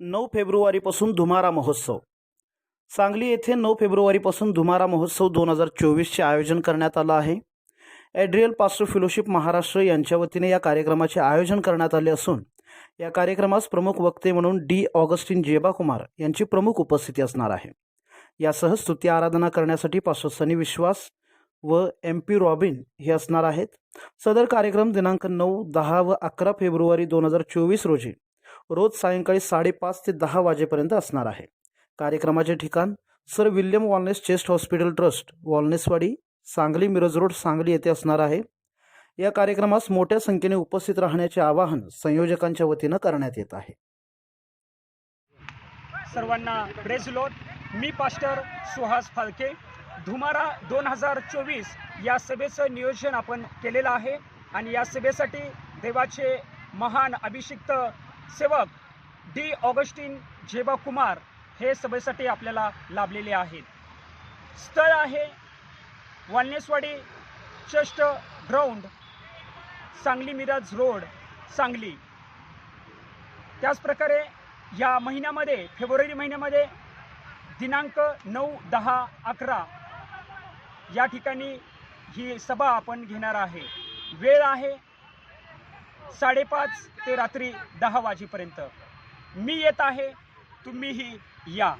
नऊ फेब्रुवारीपासून धुमारा महोत्सव. सांगली येथे नऊ फेब्रुवारीपासून धुमारा महोत्सव दोन हजार चोवीसचे आयोजन करण्यात आलं आहे. ॲड्रियल पास्टर फेलोशिप महाराष्ट्र यांच्या वतीने या कार्यक्रमाचे आयोजन करण्यात आले असून या कार्यक्रमास प्रमुख वक्ते म्हणून डी ऑगस्टिन जेबाकुमार यांची प्रमुख उपस्थिती असणार आहे. यासह स्तुती आराधना करण्यासाठी पास्टर सनी विश्वास व एम पी रॉबिन हे असणार आहेत. सदर कार्यक्रम दिनांक नऊ दहा व अकरा फेब्रुवारी दोन हजार चोवीस रोजी रोज सायंकाळी साडेपाच ते दहा वाजेपर्यंत असणार आहे. कार्यक्रमाचे ठिकाण sir William वॉलनेस chest hospital trust Wanlesswadi Sangli Miraj road Sangli येथे असणार आहे. या कार्यक्रमास मोठ्या संख्येने उपस्थित राहण्याचे आवाहन संयोजकांच्या वतीनं करण्यात येत आहे. सर्वांना प्रेज मी पास्टर सुहास फालके धुमारा दोन हजार चोवीस या सभेचं नियोजन आपण केलेलं आहे आणि या सभेसाठी देवाचे महान अभिषिक्त सेवक डी ऑगस्टिन जेबा कुमार हे सभेसाठी आपल्याला लाभलेले आहेत. स्थळ आहे Wanlesswadi chest ground Sangli Miraj road Sangli. त्याचप्रकारे या महिन्यामध्ये फेब्रुवारी महिन्यामध्ये दिनांक नऊ दहा अकरा या ठिकाणी ही सभा आपण घेणार आहे. वेळ आहे साडेपाच ते रात्री दहा वाजेपर्यंत. मी येत आहे तुम्हीही या.